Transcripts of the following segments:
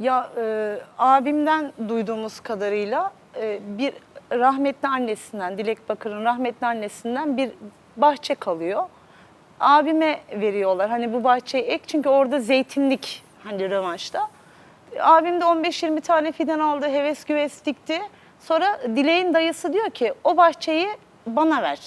Ya e, abimden duyduğumuz kadarıyla e, bir rahmetli annesinden, Dilek Bakır'ın rahmetli annesinden bir bahçe kalıyor. Abime veriyorlar. Hani bu bahçeyi ek çünkü orada zeytinlik hani rövanşta. Abim de 15-20 tane fidan aldı, heves güves dikti. Sonra Dilek'in dayısı diyor ki o bahçeyi bana ver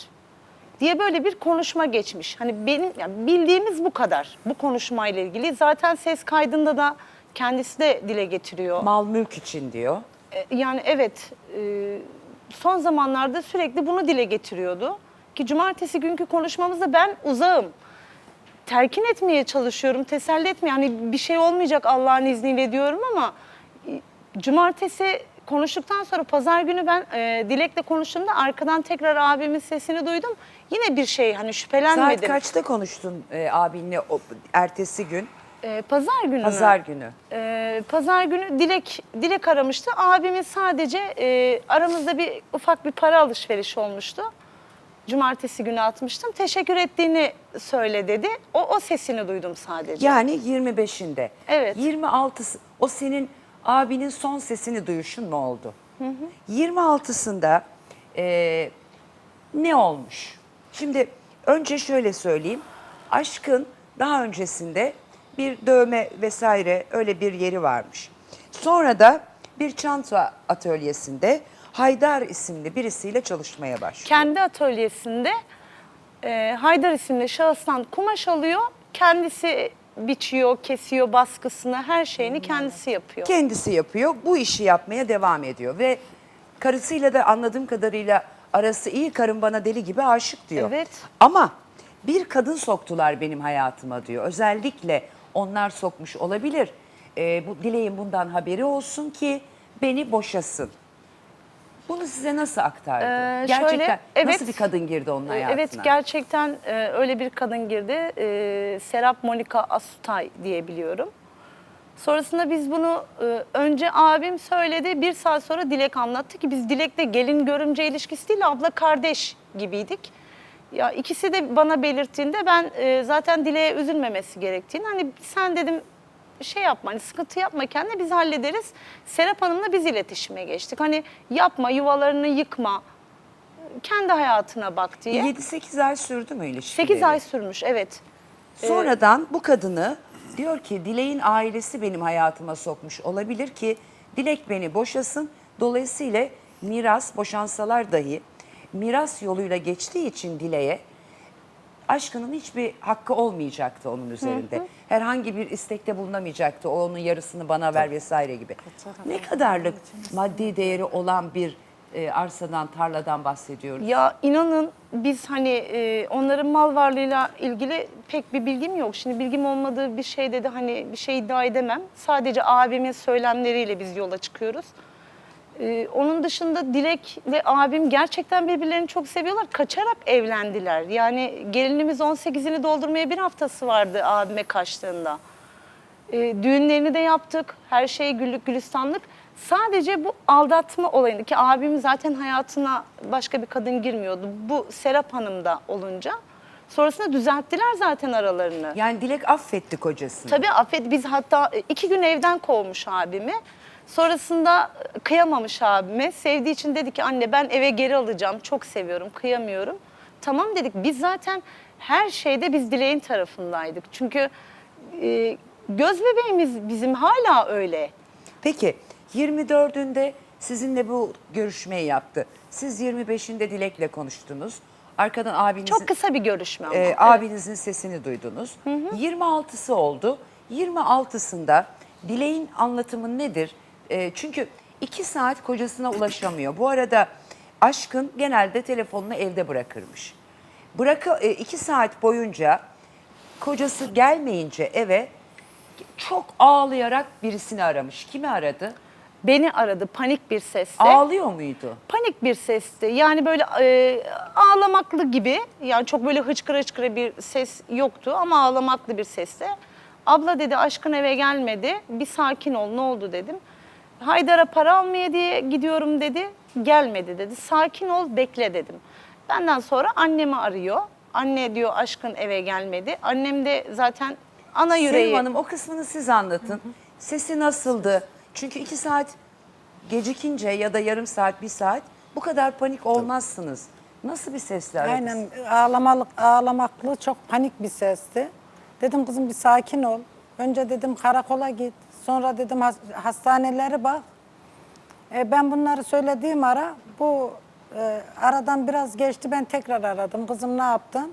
diye böyle bir konuşma geçmiş. Hani benim yani bildiğimiz bu kadar bu konuşmayla ilgili. Zaten ses kaydında da kendisi de dile getiriyor. Mal mülk için diyor. E, Yani evet e, son zamanlarda sürekli bunu dile getiriyordu. Ki cumartesi günkü konuşmamızda ben uzağım. Telkin etmeye çalışıyorum, teselli etmeye. Hani bir şey olmayacak Allah'ın izniyle diyorum ama e, cumartesi konuştuktan sonra pazar günü ben e, Dilek'le konuştuğumda arkadan tekrar abimin sesini duydum. Yine bir şey hani Saat şüphelenmedim. kaçta konuştun e, abinle o, ertesi gün? E, pazar günü mü? Pazar günü. Ee, pazar günü Dilek Dilek aramıştı. Abimin sadece e, aramızda bir ufak bir para alışverişi olmuştu. Cumartesi günü atmıştım. Teşekkür ettiğini söyle dedi. O, o sesini duydum sadece. Yani 25'inde. Evet. 26'sı o senin abinin son sesini duyuşun mu oldu? 26'sında e, ne olmuş? Şimdi önce şöyle söyleyeyim. Aşkın daha öncesinde bir dövme vesaire öyle bir yeri varmış. Sonra da bir çanta atölyesinde Haydar isimli birisiyle çalışmaya başlıyor. Kendi atölyesinde e, Haydar isimli şahıstan kumaş alıyor. Kendisi biçiyor, kesiyor baskısını, her şeyini kendisi yapıyor. Kendisi yapıyor. Bu işi yapmaya devam ediyor ve karısıyla da anladığım kadarıyla arası iyi. Karım bana deli gibi aşık diyor. Evet. Ama bir kadın soktular benim hayatıma diyor. Özellikle onlar sokmuş olabilir. Ee, bu dileğin bundan haberi olsun ki beni boşasın. Bunu size nasıl aktardı? Ee, Gerçekten şöyle, evet. nasıl bir kadın girdi onun hayatına? Evet gerçekten e, öyle bir kadın girdi. E, Serap Monika Asutay diye biliyorum. Sonrasında biz bunu e, önce abim söyledi. Bir saat sonra Dilek anlattı ki biz Dilek'le gelin görümce ilişkisi değil abla kardeş gibiydik. Ya ikisi de bana belirttiğinde ben e, zaten Dilek'e üzülmemesi gerektiğini hani sen dedim şey yapma hani sıkıntı yapma kendine biz hallederiz. Serap Hanım'la biz iletişime geçtik. Hani yapma yuvalarını yıkma kendi hayatına bak diye. 7-8 ay sürdü mü ilişkileri? 8 ay sürmüş evet. Sonradan bu kadını diyor ki Dilek'in ailesi benim hayatıma sokmuş olabilir ki Dilek beni boşasın. Dolayısıyla miras boşansalar dahi miras yoluyla geçtiği için Dilek'e aşkının hiçbir hakkı olmayacaktı onun üzerinde. Herhangi bir istekte bulunamayacaktı. O onun yarısını bana ver vesaire gibi. Ne kadarlık maddi değeri olan bir e, arsadan, tarladan bahsediyoruz? Ya inanın biz hani e, onların mal varlığıyla ilgili pek bir bilgim yok. Şimdi bilgim olmadığı bir şeyde de hani bir şey iddia edemem. Sadece abimin söylemleriyle biz yola çıkıyoruz. E, onun dışında Dilek ve abim gerçekten birbirlerini çok seviyorlar. Kaçarak evlendiler. Yani gelinimiz 18'ini doldurmaya bir haftası vardı abime kaçtığında. E, düğünlerini de yaptık. Her şey güllük gülistanlık. Sadece bu aldatma olayında ki abim zaten hayatına başka bir kadın girmiyordu. Bu Serap Hanım da olunca. Sonrasında düzelttiler zaten aralarını. Yani Dilek affetti kocasını. Tabii affet biz hatta iki gün evden kovmuş abimi. Sonrasında kıyamamış abime. Sevdiği için dedi ki anne ben eve geri alacağım. Çok seviyorum, kıyamıyorum. Tamam dedik. Biz zaten her şeyde biz dileğin tarafındaydık. Çünkü e, göz bebeğimiz bizim hala öyle. Peki 24'ünde sizinle bu görüşmeyi yaptı. Siz 25'inde Dilek'le konuştunuz. Arkadan abinizin, Çok kısa bir görüşme ama. e, Evet. abinizin sesini duydunuz. 26'sı oldu. 26'sında Dilek'in anlatımı nedir? E, çünkü iki saat kocasına ulaşamıyor. Bu arada aşkın genelde telefonunu evde bırakırmış. Bırakı e, iki saat boyunca kocası gelmeyince eve çok ağlayarak birisini aramış. Kimi aradı? Beni aradı panik bir sesle. Ağlıyor muydu? panik bir sesti. Yani böyle e, ağlamaklı gibi. Yani çok böyle hıçkıra hıçkıra bir ses yoktu ama ağlamaklı bir sesle. Abla dedi aşkın eve gelmedi. Bir sakin ol ne oldu dedim. Haydar'a para almaya diye gidiyorum dedi. Gelmedi dedi. Sakin ol bekle dedim. Benden sonra annemi arıyor. Anne diyor aşkın eve gelmedi. Annem de zaten ana yüreği. Sevim Hanım o kısmını siz anlatın. Sesi nasıldı? Çünkü iki saat gecikince ya da yarım saat, bir saat bu kadar panik olmazsınız. Nasıl bir sesle aradınız? Aynen ağlamalık, ağlamaklı çok panik bir sesti. Dedim kızım bir sakin ol. Önce dedim karakola git. Sonra dedim has- hastanelere bak. E, ben bunları söylediğim ara bu e, aradan biraz geçti ben tekrar aradım. Kızım ne yaptın?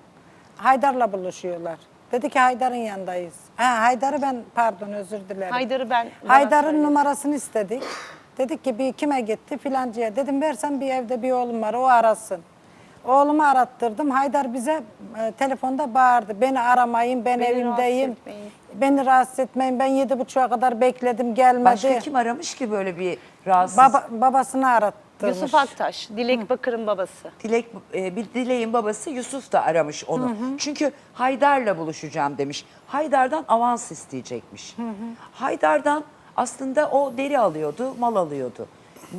Haydar'la buluşuyorlar. Dedi ki Haydar'ın yanındayız. Ha, Haydar'ı ben pardon özür dilerim. Haydar'ı ben bana Haydar'ın söyle. numarasını istedik. Dedik ki bir kime gitti filancıya. Dedim versen bir evde bir oğlum var o arasın. Oğlumu arattırdım. Haydar bize e, telefonda bağırdı. Beni aramayın ben evimdeyim. rahatsız etmeyin. Beni rahatsız etmeyin. Ben yedi buçuğa kadar bekledim gelmedi. Başka kim aramış ki böyle bir rahatsız? Baba, babasını arattırmış. Yusuf Aktaş, Dilek Bakır'ın babası. Dilek, e, bir Dilek'in babası Yusuf da aramış onu. Çünkü Haydar'la buluşacağım demiş. Haydar'dan avans isteyecekmiş. Haydar'dan aslında o deri alıyordu, mal alıyordu.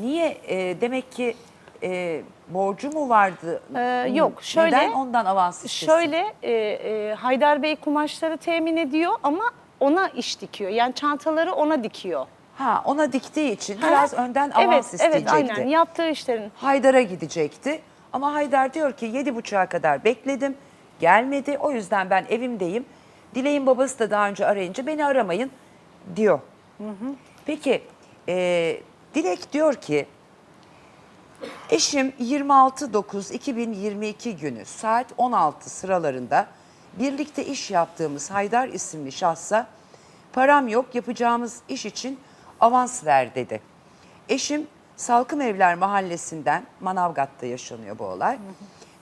Niye? E, demek ki e, borcu mu vardı? Ee, yok, şöyle- Neden ondan avans istesin? Şöyle e, e, Haydar Bey kumaşları temin ediyor ama ona iş dikiyor. Yani çantaları ona dikiyor. Ha, ona diktiği için biraz önden avans evet, isteyecekti. Evet aynen yaptığı işlerin. Haydar'a gidecekti. Ama Haydar diyor ki yedi buçuğa kadar bekledim. Gelmedi. O yüzden ben evimdeyim. Dilek'in babası da daha önce arayınca beni aramayın diyor. Peki e, Dilek diyor ki eşim 26.9.2022 günü saat 16 sıralarında birlikte iş yaptığımız Haydar isimli şahsa param yok yapacağımız iş için avans ver dedi. Eşim Salkım Evler mahallesinden Manavgat'ta yaşanıyor bu olay.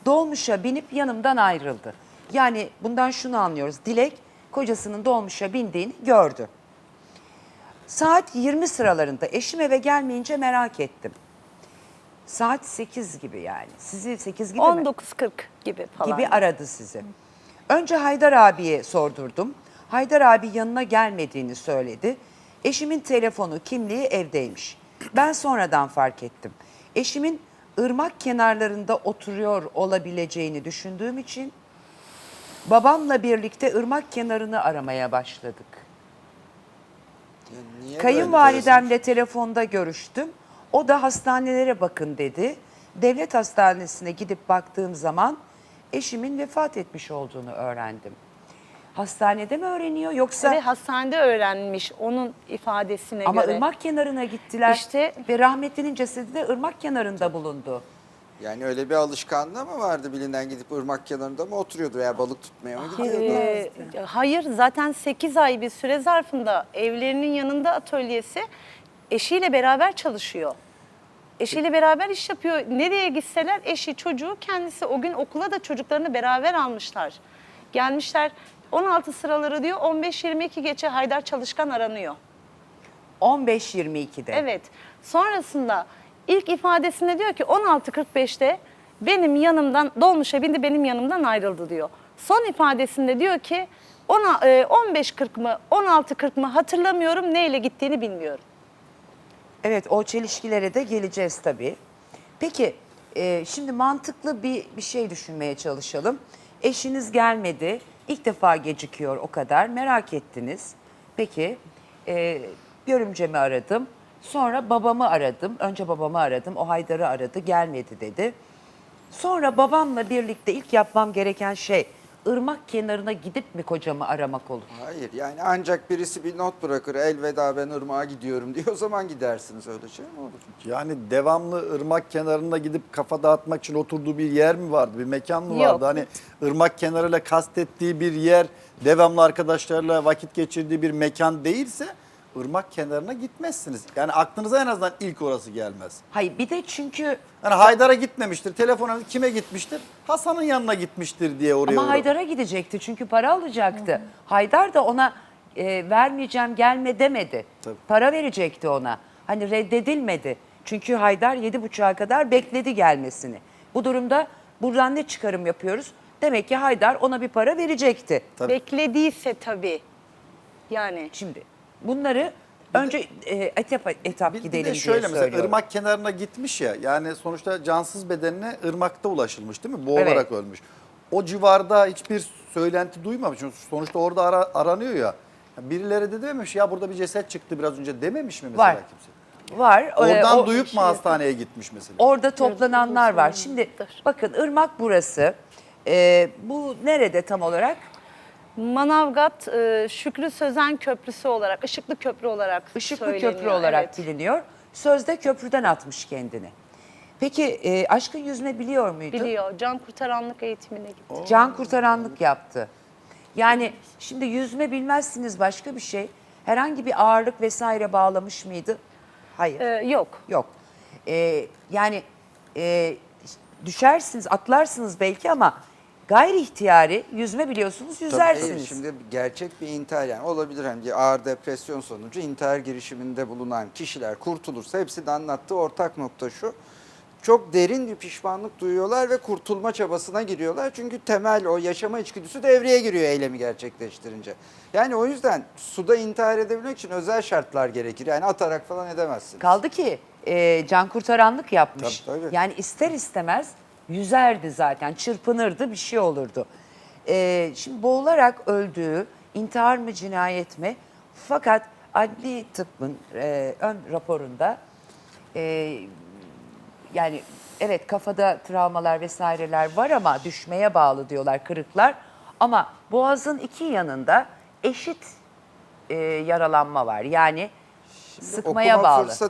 Dolmuşa binip yanımdan ayrıldı. Yani bundan şunu anlıyoruz. Dilek kocasının dolmuşa bindiğini gördü. Saat 20 sıralarında eşim eve gelmeyince merak ettim. Saat 8 gibi yani. Sizi 8 gibi mi? 19.40 gibi falan. gibi aradı sizi. Önce Haydar abiye sordurdum. Haydar abi yanına gelmediğini söyledi. Eşimin telefonu, kimliği evdeymiş. Ben sonradan fark ettim. Eşimin ırmak kenarlarında oturuyor olabileceğini düşündüğüm için babamla birlikte ırmak kenarını aramaya başladık. Ya niye böyle Kayınvalidemle telefonda görüştüm. O da hastanelere bakın dedi. Devlet hastanesine gidip baktığım zaman eşimin vefat etmiş olduğunu öğrendim. Hastanede mi öğreniyor yoksa Ve hastanede öğrenmiş onun ifadesine ama göre. ırmak kenarına gittiler İşte- ve rahmetlinin cesedi de ırmak kenarında bulundu. Yani öyle bir alışkanlığı mı vardı bilinen gidip ırmak kenarında mı oturuyordu veya balık tutmaya mı gidiyordu? Ee, hayır zaten 8 ay bir süre zarfında evlerinin yanında atölyesi eşiyle beraber çalışıyor. Eşiyle beraber iş yapıyor. Nereye gitseler eşi çocuğu kendisi o gün okula da çocuklarını beraber almışlar. Gelmişler 16 sıraları diyor 15-22 geçe Haydar Çalışkan aranıyor. 15-22'de. Evet. Sonrasında ilk ifadesinde diyor ki 16.45'te benim yanımdan dolmuşa bindi benim yanımdan ayrıldı diyor. Son ifadesinde diyor ki ona e, 15.40 mı 16.40 mı hatırlamıyorum neyle gittiğini bilmiyorum. Evet o çelişkilere de geleceğiz tabii. Peki e, şimdi mantıklı bir, bir şey düşünmeye çalışalım. Eşiniz gelmedi. ilk defa gecikiyor o kadar. Merak ettiniz. Peki e, görümcemi aradım. Sonra babamı aradım. Önce babamı aradım. O Haydar'ı aradı. Gelmedi dedi. Sonra babamla birlikte ilk yapmam gereken şey ırmak kenarına gidip mi kocamı aramak olur? Hayır yani ancak birisi bir not bırakır elveda ben ırmağa gidiyorum diye o zaman gidersiniz öyle şey mi olur? Yani devamlı ırmak kenarına gidip kafa dağıtmak için oturduğu bir yer mi vardı? Bir mekan mı Yok. vardı? Hani ırmak kenarıyla kastettiği bir yer, devamlı arkadaşlarla vakit geçirdiği bir mekan değilse ırmak kenarına gitmezsiniz. Yani aklınıza en azından ilk orası gelmez. Hayır bir de çünkü Yani Haydar'a gitmemiştir. Telefona kime gitmiştir? Hasan'ın yanına gitmiştir diye oraya Ama uğradı. Haydar'a gidecekti çünkü para alacaktı. Haydar da ona e, vermeyeceğim gelme demedi. Tabii. Para verecekti ona. Hani reddedilmedi. Çünkü Haydar yedi buçuğa kadar bekledi gelmesini. Bu durumda buradan ne çıkarım yapıyoruz? Demek ki Haydar ona bir para verecekti. Tabii. Beklediyse tabii. Yani Şimdi bunları önce e, etap etap Bir, bir gidelim de diye şöyle mesela söylüyorum. ırmak kenarına gitmiş ya yani sonuçta cansız bedenine ırmakta ulaşılmış değil mi? Boğularak Evet. ölmüş. O civarda hiçbir söylenti duymamış. Çünkü sonuçta orada ara- aranıyor ya. Birileri de dememiş ya burada bir ceset çıktı biraz önce dememiş mi mesela Var. kimse? Var. Ee, Oradan o- duyup mu hastaneye gitmiş mesela? Orada toplananlar var. Şimdi bakın ırmak burası. Ee, bu nerede tam olarak? Manavgat e, Şükrü Sözen Köprüsü olarak, Işıklı Köprü olarak Işıklı söyleniyor. Köprü olarak evet. biliniyor. Sözde köprüden atmış kendini. Peki e, aşkın yüzme biliyor muydu? Biliyor. Can kurtaranlık eğitimine gitti. Can kurtaranlık yaptı. Yani şimdi yüzme bilmezsiniz başka bir şey. Herhangi bir ağırlık vesaire bağlamış mıydı? Hayır. Ee, yok. Yok. Ee, yani e, düşersiniz, atlarsınız belki ama gayri ihtiyari yüzme biliyorsunuz, Tabii yüzersiniz. değil, şimdi gerçek bir intihar yani olabilir hani ağır depresyon sonucu intihar girişiminde bulunan kişiler kurtulursa hepsi de anlattığı ortak nokta şu. Çok derin bir pişmanlık duyuyorlar ve kurtulma çabasına giriyorlar. Çünkü temel o yaşama içgüdüsü devreye giriyor eylemi gerçekleştirince. Yani o yüzden suda intihar edebilmek için özel şartlar gerekir. Yani atarak falan edemezsiniz. Kaldı ki e, can kurtaranlık yapmış. Tabii, tabii. Yani ister istemez yüzerdi zaten, çırpınırdı, bir şey olurdu. E, şimdi boğularak öldüğü intihar mı cinayet mi? Fakat adli tıbbın e, ön raporunda e, yani evet kafada travmalar vesaireler var ama düşmeye bağlı diyorlar kırıklar. Ama boğazın iki yanında eşit e, yaralanma var. Yani sıkmaya Okuma bağlı. fırsatı